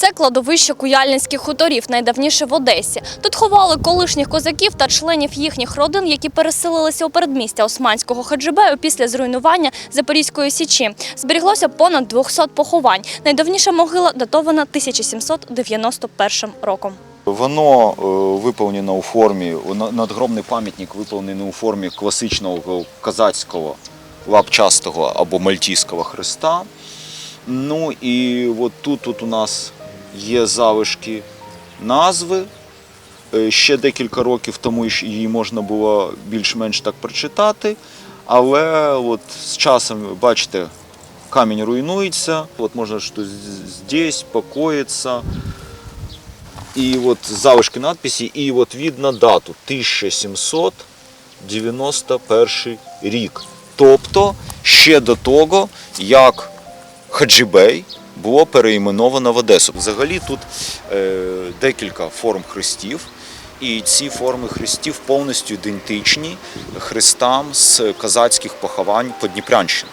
Це кладовище Куяльницьких хуторів, найдавніше в Одесі. Тут ховали колишніх козаків та членів їхніх родин, які переселилися у передмістя Османського Хаджибею після зруйнування Запорізької січі. Зберіглося понад 200 поховань. Найдавніша могила датована 1791 роком. Воно е, виповнено у формі, на- надгробний пам'ятник виповнений у формі класичного козацького лапчастого або мальтійського хреста. Ну і от тут, тут у нас є залишки назви. Е, Ще декілька років тому її- можна було більш-менш так прочитати. Але от з часом, бачите, камінь руйнується. От можна що здесь покоїться. І от залишки надписі, і от видно дату 1791 рік. Тобто ще до того, як Хаджибей було переіменовано в Одесу. Взагалі тут е, декілька форм хрестів, і ці форми хрестів повністю ідентичні хрестам з козацьких поховань Подніпрянщини.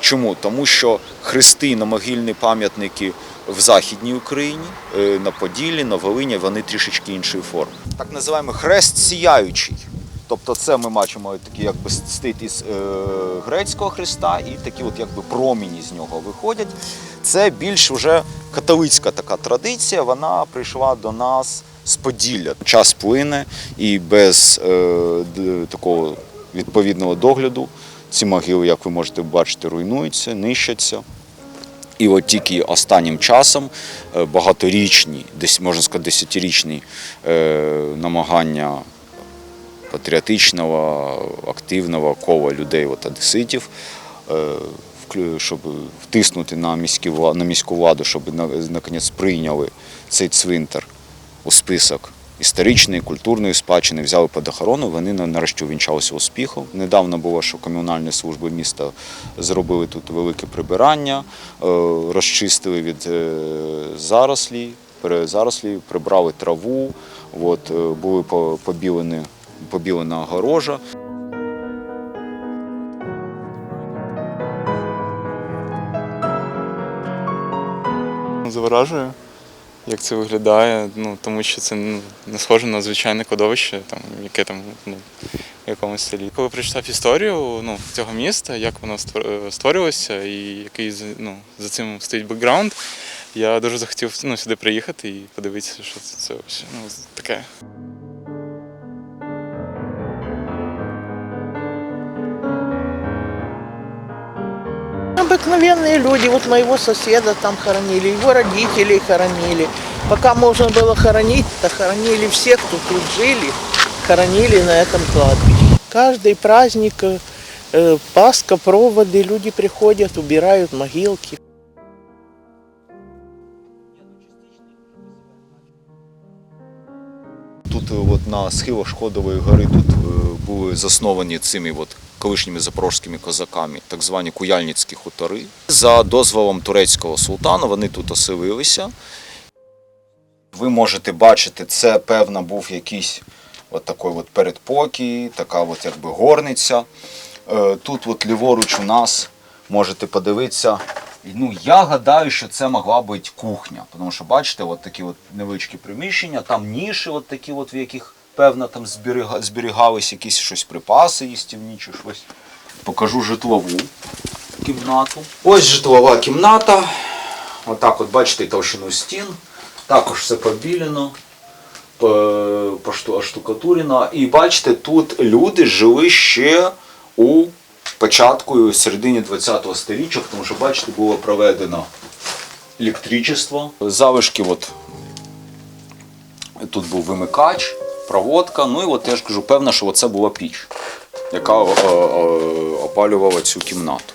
Чому? Тому що хрести на могильні пам'ятники в Західній Україні, е, на Поділлі, на Волині, вони трішечки іншої форми. Так називаємо хрест сіяючий. Тобто це ми бачимо такий якби стит із е, грецького хреста, і такі от якби проміні з нього виходять. Це більш вже католицька така традиція, вона прийшла до нас з Поділля. Час плине і без е, такого відповідного догляду ці могили, як ви можете бачити, руйнуються, нищаться. І от тільки останнім часом е, багаторічні, десь можна сказати, десятирічні е, намагання патріотичного, активного кола людей, от одеситів, е, щоб втиснути на, міські, вла- на міську владу, щоб наконець прийняли цей цвинтар у список історичної, культурної спадщини, взяли під охорону, вони на- нарешті увінчалися успіхом. Недавно було, що комунальні служби міста зробили тут велике прибирання, е, розчистили від е, зарослі, пере- зарослі, прибрали траву, от, були по- побілені, побілена огорожа. Заворажує, як це виглядає, ну, тому що це ну, не схоже на звичайне кладовище, там, яке там ну, в якомусь селі. Коли прочитав історію ну, цього міста, як воно створ- е, створювалося і який ну, за цим стоїть бекграунд, я дуже захотів ну, сюди приїхати і подивитися, що це, це ну, таке. Обыкновенные люди, вот моего соседа там хоронили, его родителей хоронили. Пока можно было хоронить, то хоронили всех, кто тут жили, хоронили на этом кладбище. Каждый праздник, э, э, Пасха, проводы, люди приходят, убирают могилки. Тут е, от на схилах Шходової гори тут е, були засновані цими от колишніми запорозькими козаками так звані куяльницькі хутори. За дозволом турецького султана вони тут оселилися. Ви можете бачити, це певно був якийсь от такий от передпокій, така от якби горниця. Е, Тут от ліворуч у нас можете подивитися. Ну, я гадаю, що це могла бути кухня, тому що бачите, от такі от невеличкі приміщення, там ніші, от такі, от, в яких певно там зберіга- зберігались якісь щось припаси їстівні чи щось. Покажу житлову кімнату. Ось житлова кімната. Отак, от бачите товщину стін. Також все побілено, по- пошту- оштукатурено. І бачите, тут люди жили ще у початку середині ХХ століття, тому що, бачите, було проведено електричество. Залишки, от тут був вимикач, проводка. Ну і от я ж кажу, певно, що це була піч, яка е, е, опалювала цю кімнату.